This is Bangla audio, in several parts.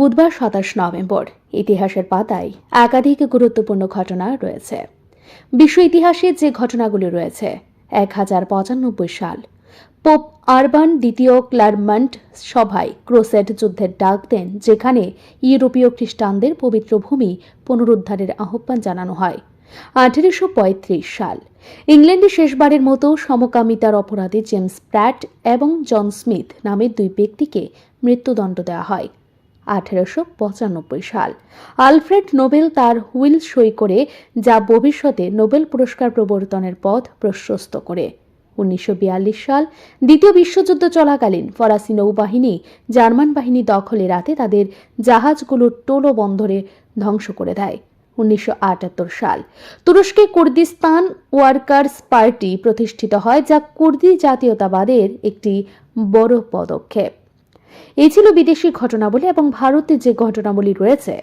বুধবার সাতাশ নভেম্বর। ইতিহাসের পাতায় একাধিক গুরুত্বপূর্ণ ঘটনা রয়েছে। বিশ্ব ইতিহাসে যে ঘটনাগুলি রয়েছে, এক হাজার পঁচানব্বই সাল, পোপ আরবান দ্বিতীয় ক্লারমন্ট সভায় ক্রোসেট যুদ্ধের ডাক দেন, যেখানে ইউরোপীয় খ্রিস্টানদের পবিত্র ভূমি পুনরুদ্ধারের আহ্বান জানানো হয়। আঠেরোশো পঁয়ত্রিশ সাল, ইংল্যান্ডে শেষবারের মতো সমকামিতার অপরাধে জেমস প্র্যাট এবং জন স্মিথ নামের দুই ব্যক্তিকে মৃত্যুদণ্ড দেওয়া হয়। আঠেরোশো পঁচানব্বই সাল। আলফ্রেড নোবেল তার হুইল সই করে, যা ভবিষ্যতে নোবেল পুরস্কার প্রবর্তনের পথ প্রশস্ত করে। উনিশশো বিয়াল্লিশ সাল দ্বিতীয় বিশ্বযুদ্ধ চলাকালীন ফরাসি নৌবাহিনী জার্মান বাহিনী দখলে রাতে তাদের জাহাজগুলোর টোলো বন্দরে ধ্বংস করে দেয়। উনিশশো আটাত্তর সাল তুরস্কে কুর্দিস্তান ওয়ার্কার্স পার্টি প্রতিষ্ঠিত হয়, যা কুর্দি জাতীয়তাবাদের একটি বড় পদক্ষেপ। এই ছিল বিদেশি ঘটনাবলী এবং ভারতে যে ঘটনাবলী রয়েছে।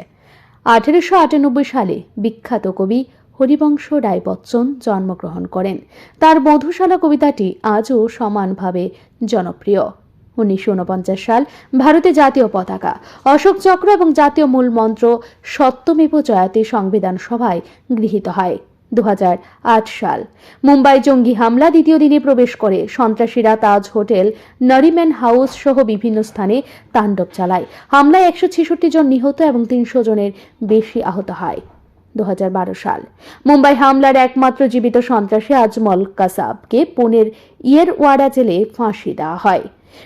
আঠেরোশো আটানব্বই সালে বিখ্যাত কবি হরিবংশ রায় বচ্চন জন্মগ্রহণ করেন। তার মধুশালা কবিতাটি আজও সমানভাবে জনপ্রিয়। উনিশশো উনপঞ্চাশ সাল ভারতে জাতীয় পতাকা, অশোক চক্র এবং জাতীয় মূল মন্ত্র সত্যমেব জয়াতে সংবিধান সভায় গৃহীত হয়। দু হাজার আট সাল। মুম্বাই জঙ্গি হামলা দ্বিতীয় দিনে প্রবেশ করে। সন্ত্রাসীরা তাজ হোটেল নরিম্যান হাউস সহ বিভিন্ন স্থানে তাণ্ডব চালায়। হামলায় একশো ছেষট্টি জন নিহত এবং তিনশো জনের বেশি আহত হয়। দুহাজার বারো সাল। মুম্বাই হামলার একমাত্র জীবিত সন্ত্রাসী আজমল কাসাবকে পুনের ইয়েরওয়াড়া জেলে ফাঁসি দেওয়া হয়।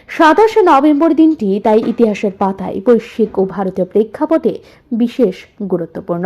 সাতাশে নভেম্বর দিনটি তাই ইতিহাসের পাতায় বৈশ্বিক ও ভারতীয় প্রেক্ষাপটে বিশেষ গুরুত্বপূর্ণ।